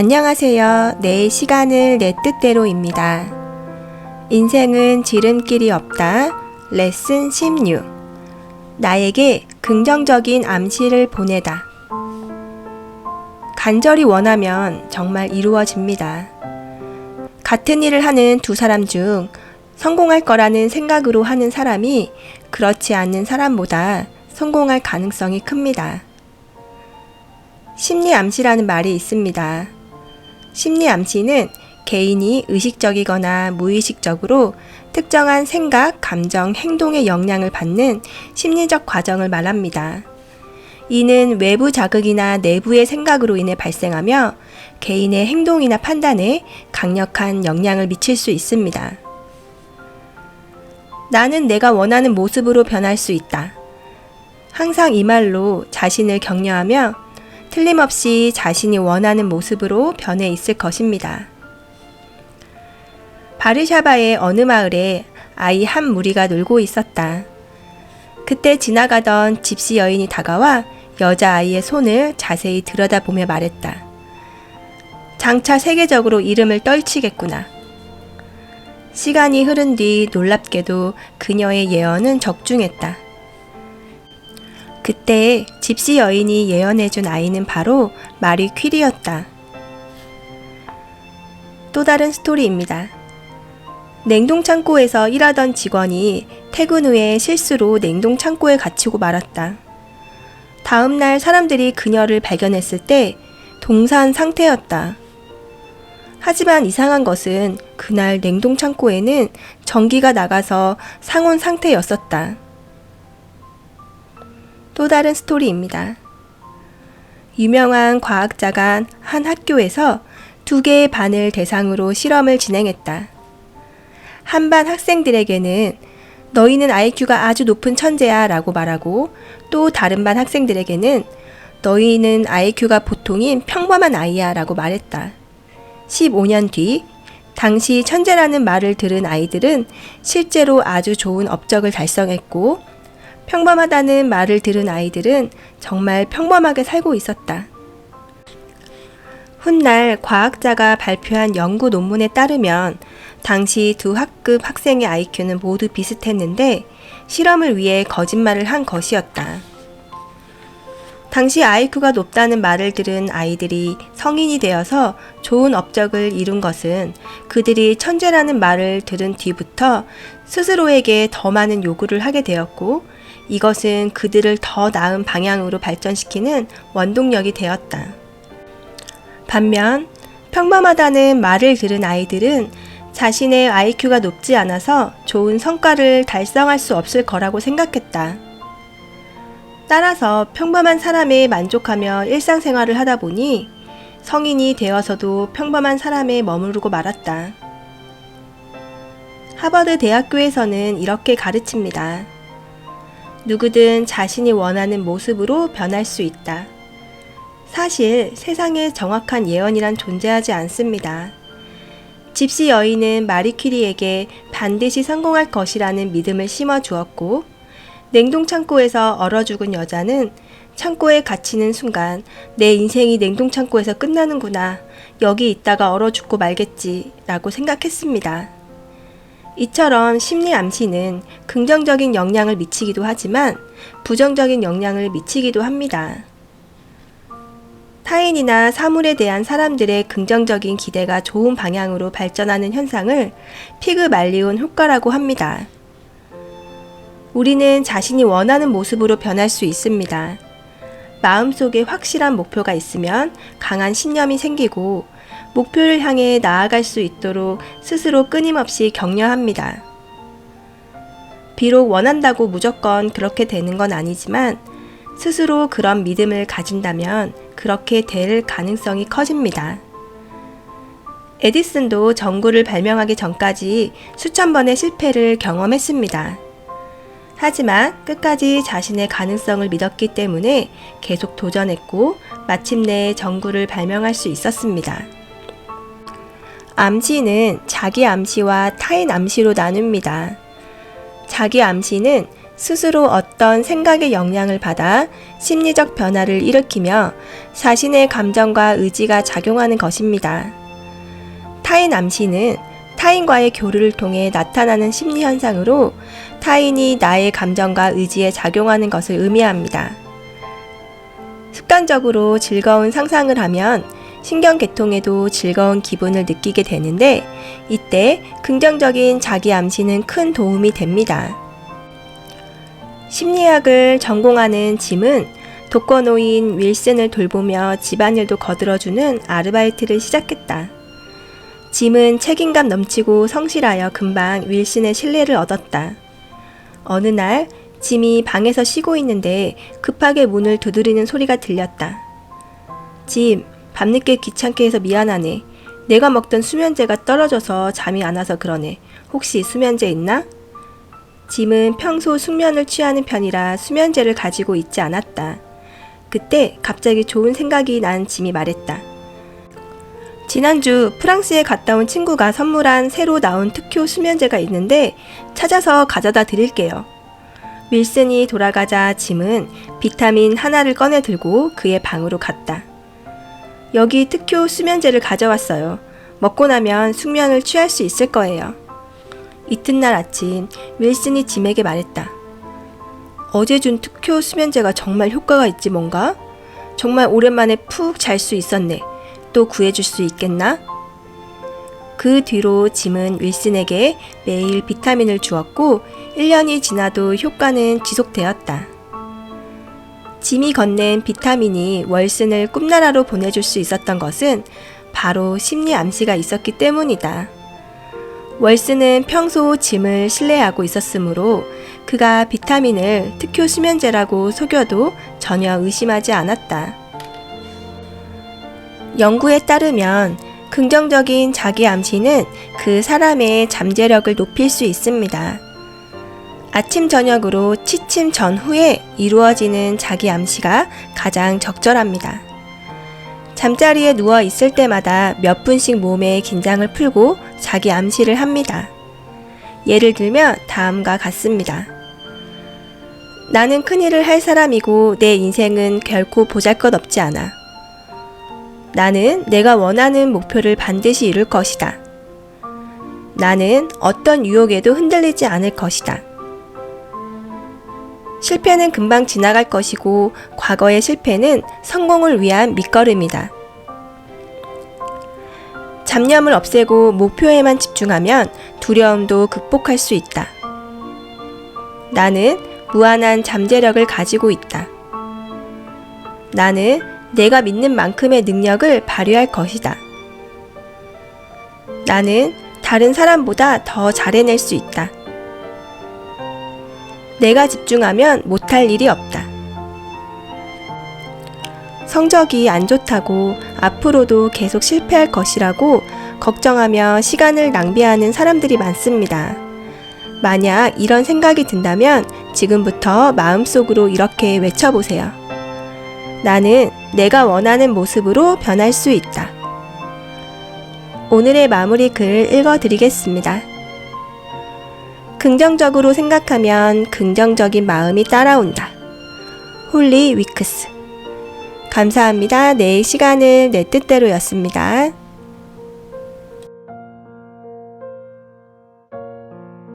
안녕하세요. 내 시간을 내 뜻대로입니다. 인생은 지름길이 없다. 레슨 16. 나에게 긍정적인 암시를 보내다. 간절히 원하면 정말 이루어집니다. 같은 일을 하는 두 사람 중 성공할 거라는 생각으로 하는 사람이 그렇지 않는 사람보다 성공할 가능성이 큽니다. 심리 암시라는 말이 있습니다. 심리 암시는 개인이 의식적이거나 무의식적으로 특정한 생각, 감정, 행동의 영향을 받는 심리적 과정을 말합니다. 이는 외부 자극이나 내부의 생각으로 인해 발생하며 개인의 행동이나 판단에 강력한 영향을 미칠 수 있습니다. 나는 내가 원하는 모습으로 변할 수 있다. 항상 이 말로 자신을 격려하며 틀림없이 자신이 원하는 모습으로 변해 있을 것입니다. 바르샤바의 어느 마을에 아이 한 무리가 놀고 있었다. 그때 지나가던 집시 여인이 다가와 여자아이의 손을 자세히 들여다보며 말했다. 장차 세계적으로 이름을 떨치겠구나. 시간이 흐른 뒤 놀랍게도 그녀의 예언은 적중했다. 그때 집시 여인이 예언해준 아이는 바로 마리 퀴리였다. 또 다른 스토리입니다. 냉동 창고에서 일하던 직원이 퇴근 후에 실수로 냉동 창고에 갇히고 말았다. 다음날 사람들이 그녀를 발견했을 때 동산 상태였다. 하지만 이상한 것은 그날 냉동 창고에는 전기가 나가서 상온 상태였었다. 또 다른 스토리입니다. 유명한 과학자가 한 학교에서 두 개의 반을 대상으로 실험을 진행했다. 한 반 학생들에게는 너희는 IQ가 아주 높은 천재야 라고 말하고 또 다른 반 학생들에게는 너희는 IQ가 보통인 평범한 아이야 라고 말했다. 15년 뒤, 당시 천재라는 말을 들은 아이들은 실제로 아주 좋은 업적을 달성했고, 평범하다는 말을 들은 아이들은 정말 평범하게 살고 있었다. 훗날 과학자가 발표한 연구 논문에 따르면 당시 두 학급 학생의 IQ는 모두 비슷했는데 실험을 위해 거짓말을 한 것이었다. 당시 IQ가 높다는 말을 들은 아이들이 성인이 되어서 좋은 업적을 이룬 것은 그들이 천재라는 말을 들은 뒤부터 스스로에게 더 많은 요구를 하게 되었고 이것은 그들을 더 나은 방향으로 발전시키는 원동력이 되었다. 반면 평범하다는 말을 들은 아이들은 자신의 IQ가 높지 않아서 좋은 성과를 달성할 수 없을 거라고 생각했다. 따라서 평범한 사람에 만족하며 일상생활을 하다 보니 성인이 되어서도 평범한 사람에 머무르고 말았다. 하버드 대학교에서는 이렇게 가르칩니다. 누구든 자신이 원하는 모습으로 변할 수 있다. 사실 세상에 정확한 예언이란 존재하지 않습니다. 집시 여인은 마리퀴리에게 반드시 성공할 것이라는 믿음을 심어 주었고, 냉동 창고에서 얼어 죽은 여자는 창고에 갇히는 순간 내 인생이 냉동 창고에서 끝나는구나. 여기 있다가 얼어 죽고 말겠지. 라고 생각했습니다. 이처럼 심리 암시는 긍정적인 영향을 미치기도 하지만 부정적인 영향을 미치기도 합니다. 타인이나 사물에 대한 사람들의 긍정적인 기대가 좋은 방향으로 발전하는 현상을 피그 말리온 효과라고 합니다. 우리는 자신이 원하는 모습으로 변할 수 있습니다. 마음속에 확실한 목표가 있으면 강한 신념이 생기고 목표를 향해 나아갈 수 있도록 스스로 끊임없이 격려합니다. 비록 원한다고 무조건 그렇게 되는 건 아니지만 스스로 그런 믿음을 가진다면 그렇게 될 가능성이 커집니다. 에디슨도 전구를 발명하기 전까지 수천 번의 실패를 경험했습니다. 하지만 끝까지 자신의 가능성을 믿었기 때문에 계속 도전했고 마침내 전구를 발명할 수 있었습니다. 암시는 자기 암시와 타인 암시로 나눕니다. 자기 암시는 스스로 어떤 생각의 영향을 받아 심리적 변화를 일으키며 자신의 감정과 의지가 작용하는 것입니다. 타인 암시는 타인과의 교류를 통해 나타나는 심리 현상으로 타인이 나의 감정과 의지에 작용하는 것을 의미합니다. 습관적으로 즐거운 상상을 하면 신경계통에도 즐거운 기분을 느끼게 되는데 이때 긍정적인 자기 암시는 큰 도움이 됩니다. 심리학을 전공하는 짐은 독거노인 윌슨을 돌보며 집안일도 거들어주는 아르바이트를 시작했다. 짐은 책임감 넘치고 성실하여 금방 윌슨의 신뢰를 얻었다. 어느 날 짐이 방에서 쉬고 있는데 급하게 문을 두드리는 소리가 들렸다. 짐, 밤늦게 귀찮게 해서 미안하네. 내가 먹던 수면제가 떨어져서 잠이 안 와서 그러네. 혹시 수면제 있나? 짐은 평소 숙면을 취하는 편이라 수면제를 가지고 있지 않았다. 그때 갑자기 좋은 생각이 난 짐이 말했다. 지난주 프랑스에 갔다 온 친구가 선물한 새로 나온 특효 수면제가 있는데 찾아서 가져다 드릴게요. 윌슨이 돌아가자 짐은 비타민 하나를 꺼내 들고 그의 방으로 갔다. 여기 특효 수면제를 가져왔어요. 먹고 나면 숙면을 취할 수 있을 거예요. 이튿날 아침 윌슨이 짐에게 말했다. 어제 준 특효 수면제가 정말 효과가 있지 뭔가? 정말 오랜만에 푹 잘 수 있었네. 또 구해줄 수 있겠나? 그 뒤로 짐은 윌슨에게 매일 비타민을 주었고 1년이 지나도 효과는 지속되었다. 짐이 건넨 비타민이 월슨을 꿈나라로 보내줄 수 있었던 것은 바로 심리 암시가 있었기 때문이다. 월슨은 평소 짐을 신뢰하고 있었으므로 그가 비타민을 특효 수면제라고 속여도 전혀 의심하지 않았다. 연구에 따르면 긍정적인 자기 암시는 그 사람의 잠재력을 높일 수 있습니다. 아침 저녁으로 취침 전후에 이루어지는 자기 암시가 가장 적절합니다. 잠자리에 누워 있을 때마다 몇 분씩 몸의 긴장을 풀고 자기 암시를 합니다. 예를 들면 다음과 같습니다. 나는 큰일을 할 사람이고 내 인생은 결코 보잘 것 없지 않아. 나는 내가 원하는 목표를 반드시 이룰 것이다. 나는 어떤 유혹에도 흔들리지 않을 것이다. 실패는 금방 지나갈 것이고 과거의 실패는 성공을 위한 밑거름이다. 잡념을 없애고 목표에만 집중하면 두려움도 극복할 수 있다. 나는 무한한 잠재력을 가지고 있다. 나는 내가 믿는 만큼의 능력을 발휘할 것이다. 나는 다른 사람보다 더 잘해낼 수 있다. 내가 집중하면 못할 일이 없다. 성적이 안 좋다고 앞으로도 계속 실패할 것이라고 걱정하며 시간을 낭비하는 사람들이 많습니다. 만약 이런 생각이 든다면 지금부터 마음속으로 이렇게 외쳐보세요. 나는 내가 원하는 모습으로 변할 수 있다. 오늘의 마무리 글 읽어드리겠습니다. 긍정적으로 생각하면 긍정적인 마음이 따라온다. 홀리 위크스. 감사합니다. 내 시간은 내 뜻대로였습니다.